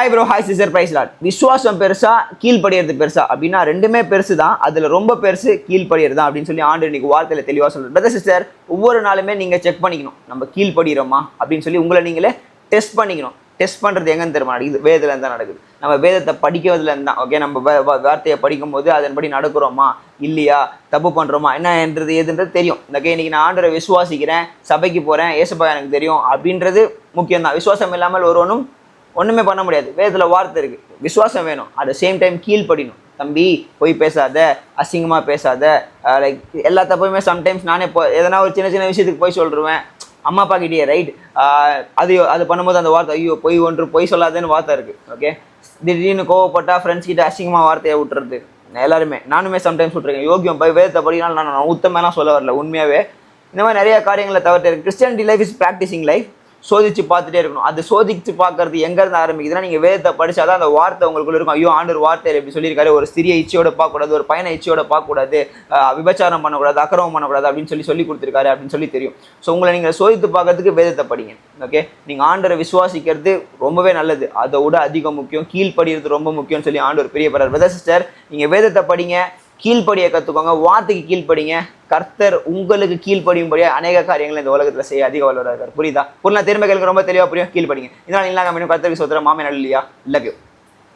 Hi bro hi sister praise lord விஸ்வாசம் பெருசா கீழ்ப்படியறது பெருசா. அப்படின்னா ரெண்டுமே பெருசு தான் அதில் ரொம்ப பெருசு கீழ்ப்படியறது தான் அப்படின்னு சொல்லி ஆண்டு இன்னைக்கு வார்த்தையில் தெளிவாக சொல்றாரு. பிரதர் சிஸ்டர் ஒவ்வொரு நாளுமே நீங்கள் செக் பண்ணிக்கணும். நம்ம கீழ்படுகிறோமா அப்படின்னு சொல்லி உங்களை நீங்களே டெஸ்ட் பண்ணிக்கணும். டெஸ்ட் பண்ணுறது எங்கேன்னு தெரியுமா? நடக்குது வேதத்தில் தான் நடக்குது. நம்ம வேதத்தை படிக்கிறதுல தான் ஓகே நம்ம வார்த்தையை படிக்கும்போது அதன்படி நடக்கிறோமா? இல்லையா? தப்பு பண்ணுறோமா என்னன்றது எதுன்றது தெரியும். இந்த இன்னைக்கு நான் ஆண்டரை விசுவாசிக்கிறேன் சபைக்கு போகிறேன் ஏசப்பா எனக்கு தெரியும் அப்படின்றது முக்கியம் தான் விசுவாசம் இல்லாமல் ஒருவனும் ஒன்றுமே பண்ண முடியாது. வேதத்தில் வார்த்தை இருக்குது விசுவாசம் வேணும். அட் சேம் டைம் கீழ்ப்படிணும். தம்பி போய் பேசாத அசிங்கமாக பேசாத லைக் எல்லா தப்புமே சம்டைம்ஸ் நானே போ எதனா ஒரு சின்ன சின்ன விஷயத்துக்கு போய் சொல்லிடுவேன் அம்மா அப்பா கிட்டே ரைட் அது அது பண்ணும்போது அந்த வார்த்தை ஐயோ பொய் ஒன்று பொய் சொல்லாதேன்னு வார்த்தை இருக்குது ஓகே திடீர்னு கோவப்பட்டா ஃப்ரெண்ட்ஸ் கிட்ட அசிங்கமாக வார்த்தையை விட்டுறது. எல்லாருமே நானுமே சம்டைம்ஸ் விட்டுருக்கேன். யோகியம் போய் வேதத்தை படினாலும் நான் உத்தமெல்லாம் சொல்ல வரல உண்மையாகவே இந்த மாதிரி நிறைய காரியங்களை தவிர்த்து Christianity life is practising life சோதிச்சு பார்த்துட்டே இருக்கணும். அது சோதிச்சு பார்க்கறது எங்கேருந்து ஆரம்பிக்குதுன்னா நீங்கள் வேதத்தை படிச்சாதான் அந்த வார்த்தை உங்களுக்குள்ள இருக்கும். ஐயோ ஆண்டர் வார்த்தை எப்படி சொல்லியிருக்காரு. ஒரு சிறிய இச்சையோட பார்க்கக்கூடாது ஒரு பயண இச்சையோட பார்க்கக்கூடாது விபச்சாரம் பண்ணக்கூடாது அக்கிரமம் பண்ணக்கூடாது அப்படின்னு சொல்லி சொல்லி கொடுத்துருக்காரு அப்படின்னு சொல்லி தெரியும். ஸோ உங்களை நீங்கள் சோதித்து பார்க்கறதுக்கு வேதத்தை படிங்க. ஓகே நீங்கள் ஆண்டரை விசுவாசிக்கிறது ரொம்பவே நல்லது. அதை விட அதிகம் முக்கியம். கீழ்ப்படிறது ரொம்ப முக்கியம்னு சொல்லி ஆண்டவர் பெரிய பெறார் பிரதர் சிஸ்டர் நீங்கள் வேதத்தை படிங்க. கீழ்ப்படிய கற்றுக்கோங்க வார்த்தைக்கு கீழ்ப்படிங்க. கர்த்தர் உங்களுக்கு கீழ்ப்படியும்படியா அநேக காரியங்களை இந்த உலகத்தில் செய்ய அதிக வல்லவராக இருக்கார். புரியுதா? புரியல திரும்ப ரொம்ப தெளிவாக புரியும். கீழ்ப்படிங்க. இதனால இல்லாமல் கர்த்தருக்கு சொத்துற மாமே இல்லையா லவ் யூ.